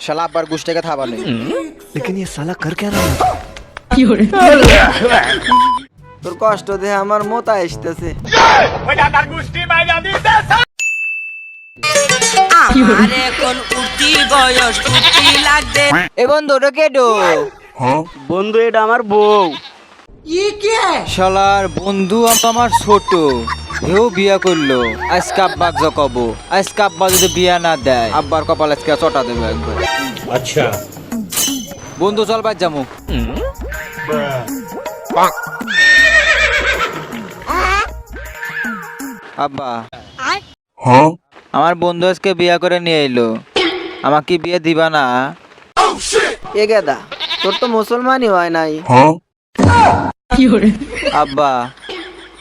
শালা আব্বার গুষ্টাকে থাবা নেই लेकिन ये साला कर क्या रहा है তোর কষ্ট দেখে আমার মোতা আসতেছে আমার এখন উঠতি বয়স উঠতি লাগবে এ বন্ধু ওটা কেডো বন্ধু এটা আমার বউ শালার বন্ধু আম- আমার ছোট হেও বিয়া করল। আজকে আব্বাক জকাব আজকে আব্বা যদি বিয়া না দেয় আব্বার কপাল আজকে চটা দেবে একবার। আচ্ছা। বন্ধু চল বাদ যামু। আব্বা। আমার বন্ধু আজকে বিয়া করে নিয়ে এলো। আমাকে বিয়ে দিবা না? এ গেদা তোর তো মুসলমানই হয় নাই। আব্বা।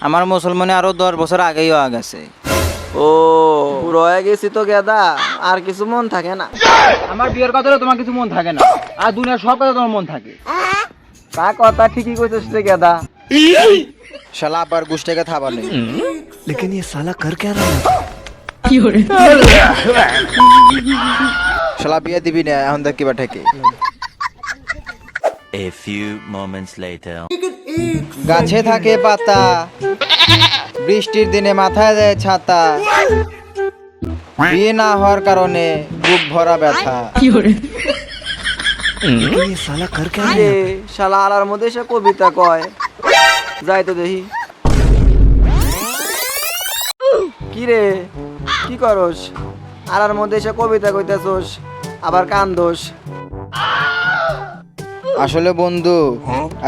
আমার মুসলমানে আরো দশ বছর আগেই হওয়া গেছে ও রয়ে গেছি তো গেদা আর কিছু মন থাকে না আমার বিয়ের কথা তোমার কিছু মন থাকে না আর দুনিয়ার সব কথা তোমার মন থাকে তা কথা ঠিকই কইছিস রে গেদা শালা আব্বার গুষ্টাকে থাবা নেই लेकिन ये साला कर क्या रहा है শালা বিয়ে দিবি না এখন দেখ কিবা ঠেকে A few moments later. গাছে থাকে পাতা। বৃষ্টির দিনে মাথায় দেয় ছাতা। বিয়ে না হওয়ার কারণে বুক ভরা ব্যথা। শালা আলার মধ্যে সে কবিতা কয়। যাই তো দেখি। কি রে? কি করস? আলার মধ্যে সে কবিতা কইতাছস আবার কান দোষ আসলে বন্ধু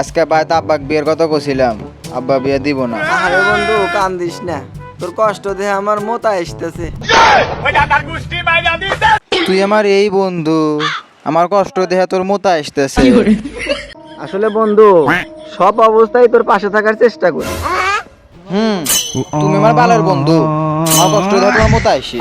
আজকে বাড়িতে আব্বাক বিয়ের কথা কছিলাম আব্বা বিয়ে দিব না। আরে বন্ধু কান্দিস না। তোর কষ্ট দেখে আমার মোতা আসতেছে তুই আমার এই বন্ধু আমার কষ্ট দেখে তোর মতো আসতেছে আসলে বন্ধু সব অবস্থায় তোর পাশে থাকার চেষ্টা করি। হুম তুমি আমার ভালোর বন্ধু আমার কষ্ট দেখে তোমার মতো আসি